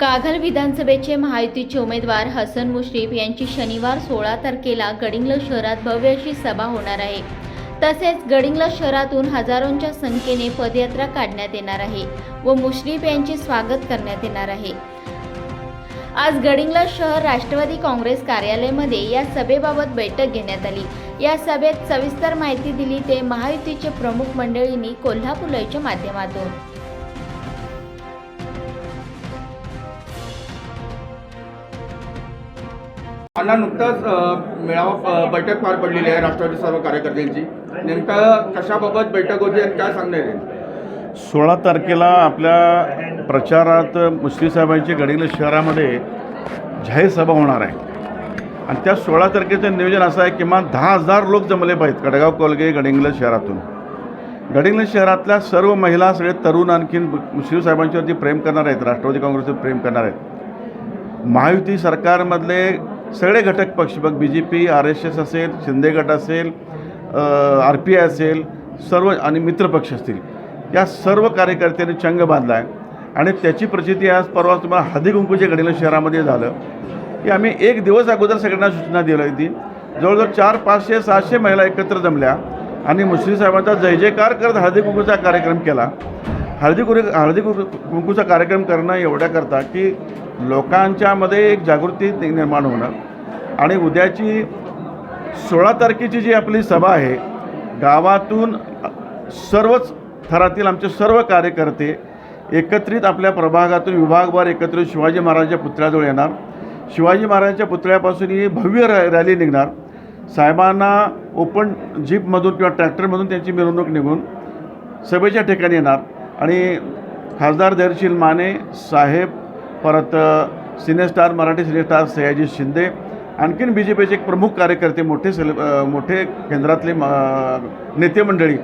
कागल विधानसभेचे महायुतीचे उमेदवार हसन मुश्रीफ यांची शनिवार सोळा तारखेला गडिंग्लज शहरात भव्य अशी सभा होणार आहे. तसेच गडिंग्लज शहरातून हजारोंच्या संख्येने पदयात्रा काढण्यात येणार आहे व मुश्रीफ यांचे स्वागत करण्यात येणार आहे. आज गडिंग्लज शहर राष्ट्रवादी काँग्रेस कार्यालयामध्ये या सभेबाबत बैठक घेण्यात आली. या सभेत सविस्तर माहिती दिली ते महायुतीचे प्रमुख मंडळींनी कोल्हापूर माध्यमातून. अण्णा नुकताच मेळावा बैठक पार पडलेली आहे राष्ट्रवादी सर्व कार्यकर्त्यांची. नेमकं कशाबाबत बैठक होती आणि काय सांगणार आहे सोळा तारखेला आपल्या प्रचारात मुस्लिम साहेबांची शहरामध्ये जाहीर सभा होणार आहे. आणि त्या सोळा तारखेचं नियोजन असं आहे किमान दहा हजार लोक जमले पाहिजेत कडगाव कोलगे गडिंग्लज शहरातून. गडिंग्लज शहरातल्या सर्व महिला सगळे तरुण आणखीन मुस्लिम साहेबांच्यावरती प्रेम करणार आहेत राष्ट्रवादी काँग्रेसवर प्रेम करणार आहेत. महायुती सरकारमधले सगळे घटक पक्ष बघ B J P R S S असेल शिंदे गट असेल आर पी आय असेल सर्व आणि मित्रपक्ष असतील. या सर्व कार्यकर्त्यांनी चंग बांधला आहे आणि त्याची प्रचिती आज परवा तुम्हाला हदी कुंकूच्या घडीला शहरामध्ये झालं. की आम्ही एक दिवस अगोदर सगळ्यांना सूचना दिली होती. जवळजवळ चार पाचशे सहाशे महिला एकत्र जमल्या आणि मुस्लिम साहेबांचा जय जयकार करत हळदी कुंकूचा कार्यक्रम केला. हळदी कुरे हळदी कुंकूचा कार्यक्रम करणं एवढ्याकरता की लोकांच्यामध्ये एक जागृती निर्माण होणं. आणि उद्याची सोळा तारखेची जी आपली सभा आहे गावातून सर्वच थरातील आमचे सर्व कार्यकर्ते एकत्रित आपल्या प्रभागातून विभागभर एकत्रित शिवाजी महाराजांच्या पुतळ्याजवळ येणार. शिवाजी महाराजांच्या पुतळ्यापासून ही भव्य रॅ रॅली निघणार. साहेबांना ओपन जीपमधून किंवा ट्रॅक्टरमधून त्यांची मिरवणूक निघून सभेच्या ठिकाणी येणार. आणि खासदार धैर्यशील माने साहेब परत cine star Marathi cine star Sayaji Shinde आणखीन बी जे पीचे एक प्रमुख कार्यकर्ते मोठे सेले मोठे केंद्रातले म नेते मंडळी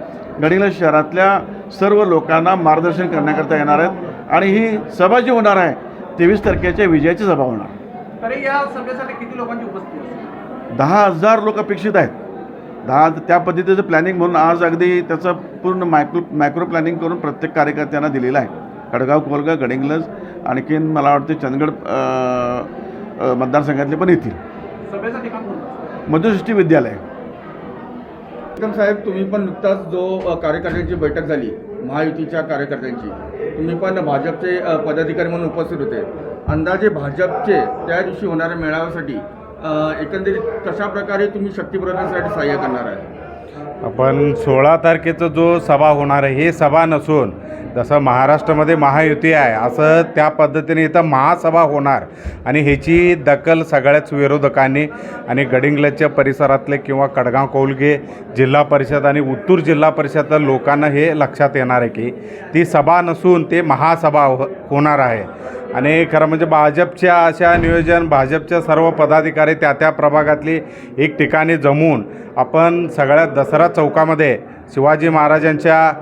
गडिंग्लज शहरातल्या सर्व लोकांना मार्गदर्शन करण्याकरता येणार आहेत आणि ही सभा जी होणार आहे तेवीस तारखेच्या विजयाची सभा होणार. तरी या सभेसाठी किती लोकांची उपस्थिती दहा हजार लोक अपेक्षित आहेत. दहा त्या पद्धतीचं प्लॅनिंग म्हणून आज अगदी त्याचं पूर्ण मायक्रो मायक्रो प्लॅनिंग करून प्रत्येक कार्यकर्त्यांना दिलेलं आहे. कडगाव कोलगा गडिंग्लज आणखीन मला वाटते चंदगड मतदारसंघातले पण येतील. सभेचं ठिकाण कोणतं मधुसृष्टी विद्यालय. एकदम साहेब तुम्ही पण नुकताच जो कार्यकर्त्यांची बैठक झाली महायुतीच्या कार्यकर्त्यांची तुम्ही पण भाजपचे पदाधिकारी म्हणून उपस्थित होते. अंदाजे भाजपचे त्या दिवशी होणाऱ्या मेळाव्यासाठी एकंदरीत कशा प्रकारे तुम्ही शक्तीप्रदानासाठी सहाय्य करणार आहे? आपण सोळा तारखेचं जो सभा होणार आहे हे सभा नसून जसं महाराष्ट्रामध्ये महायुती आहे असं त्या पद्धतीने इथं महासभा होणार. आणि ह्याची दखल सगळ्याच विरोधकांनी आणि गडिंग्लजच्या परिसरातले किंवा कडगाव कौलगे जिल्हा परिषद आणि उत्तूर जिल्हा परिषद लोकांना हे लक्षात येणार आहे की ती सभा नसून ते महासभा हो होणार आहे. आणि खरं म्हणजे भाजपच्या अशा नियोजन भाजपच्या सर्व पदाधिकारी त्या त्या प्रभागातली एक ठिकाणी जमून आपण सगळ्या दसरा चौकामध्ये शिवाजी महाराजांच्या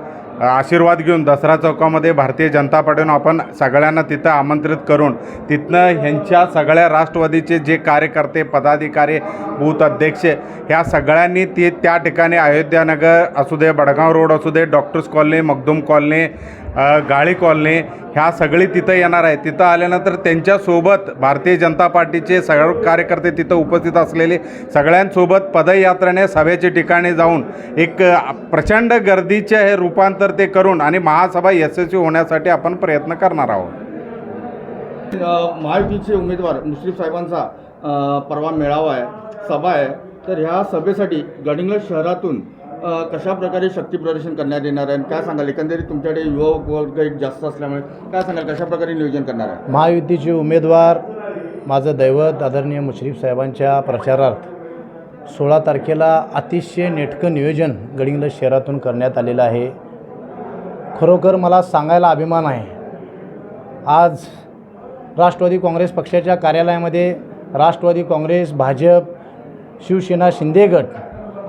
आशीर्वाद घेऊन दसरा चौकामध्ये भारतीय जनता पार्टीनं आपण सगळ्यांना तिथं आमंत्रित करून तिथनं ह्यांच्या सगळ्या राष्ट्रवादीचे जे कार्यकर्ते पदाधिकारी बूथ अध्यक्ष ह्या सगळ्यांनी ते त्या ठिकाणी अयोध्यानगर असू दे बडगाव रोड असू दे doctors colony Makhdoom colony Gali colony ह्या सगळी तिथं येणार आहे. तिथं आल्यानंतर त्यांच्यासोबत भारतीय जनता पार्टीचे सगळे कार्यकर्ते तिथं उपस्थित असलेले सगळ्यांसोबत पदयात्रेने सभेचे ठिकाणी जाऊन एक प्रचंड गर्दीचे हे रूपांतर ते करून आणि महासभा यशस्वी होण्यासाठी आपण प्रयत्न करणार आहोत. महायुतीचे उमेदवार मुश्रीफ साहेबांचा परवा मेळावा आहे सभा आहे. तर ह्या सभेसाठी गडिंग्लज शहरातून कशा प्रकारे शक्ती प्रदर्शन करण्यात येणार आहे काय सांगाल? एकंदरीत तुमच्याकडे युवक वर्ग एक जास्त असल्यामुळे काय सांगाल? कशा प्रकारे नियोजन करणार आहे? महायुतीचे उमेदवार माझं दैवत आदरणीय मुश्रीफ साहेबांच्या प्रचारार्थ सोळा तारखेला अतिशय नेटकं नियोजन गडिंग्लज शहरातून करण्यात आलेलं आहे. खरोखर मला सांगायला अभिमान आहे. आज राष्ट्रवादी काँग्रेस पक्षाच्या कार्यालयामध्ये राष्ट्रवादी काँग्रेस भाजप शिवसेना शिंदे गट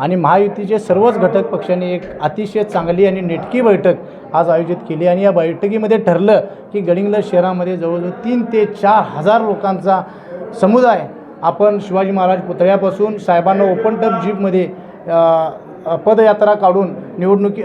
आणि महायुतीचे सर्वच घटक पक्षांनी एक अतिशय चांगली आणि नेटकी बैठक आज आयोजित केली. आणि या बैठकीमध्ये ठरलं की गडिंग्लज शहरामध्ये जवळजवळ तीन ते चार हजार लोकांचा समुदाय आपण शिवाजी महाराज पुतळ्यापासून साहेबांना ओपन टप जीपमध्ये पदयात्रा काढून निवडणुकी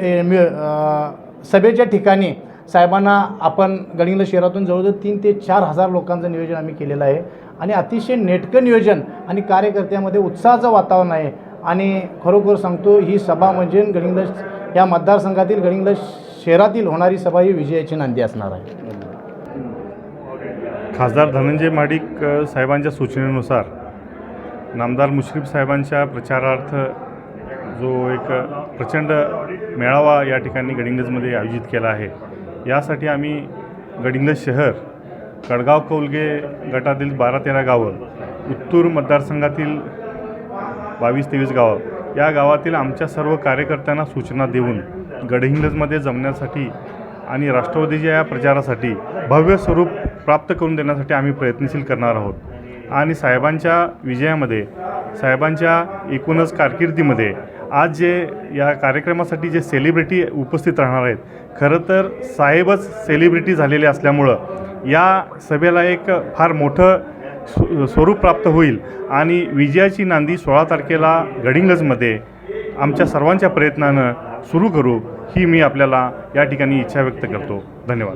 सभेच्या ठिकाणी साहेबांना आपण गडिंग्लज शहरातून जवळजवळ तीन ते चार हजार लोकांचं नियोजन आम्ही केलेलं आहे. आणि अतिशय नेटकं नियोजन आणि कार्यकर्त्यामध्ये उत्साहाचं वातावरण आहे. आणि खरोखर सांगतो ही सभा म्हणजे गडिंग्लज या मतदारसंघातील गडिंग्लज शहरातील होणारी सभा ही विजयाची नांदी असणार आहे. खासदार धनंजय माडिक साहेबांच्या सूचनेनुसार नामदार मुश्रीफ साहेबांच्या प्रचारार्थ जो एक प्रचंड मेळावा या ठिकाणी गडिंग्लजमध्ये आयोजित केला आहे. यासाठी आम्ही गडिंग्लज शहर कडगाव कौलगे गटातील बारा तेरा गावं उत्तूर मतदारसंघातील बावीस तेवीस गावं. या गावातील आमच्या सर्व कार्यकर्त्यांना सूचना देऊन गडहिंग्लजमध्ये जमण्यासाठी आणि राष्ट्रवादीच्या या प्रचारासाठी भव्य स्वरूप प्राप्त करून देण्यासाठी आम्ही प्रयत्नशील करणार आहोत. आणि साहेबांच्या विजयामध्ये साहेबांच्या एकूणच कारकिर्दीमध्ये आज जे या कार्यक्रमासाठी जे सेलिब्रिटी उपस्थित राहणार आहेत खरं तर साहेबच सेलिब्रिटी झालेले असल्यामुळं या सभेला एक फार मोठं स्वरूप प्राप्त होईल. आणि विजयाची नांदी सोळा तारखेला गडिंगजमध्ये आमच्या सर्वांच्या प्रयत्नानं सुरू करू ही मी आपल्याला या ठिकाणी इच्छा व्यक्त करतो. धन्यवाद.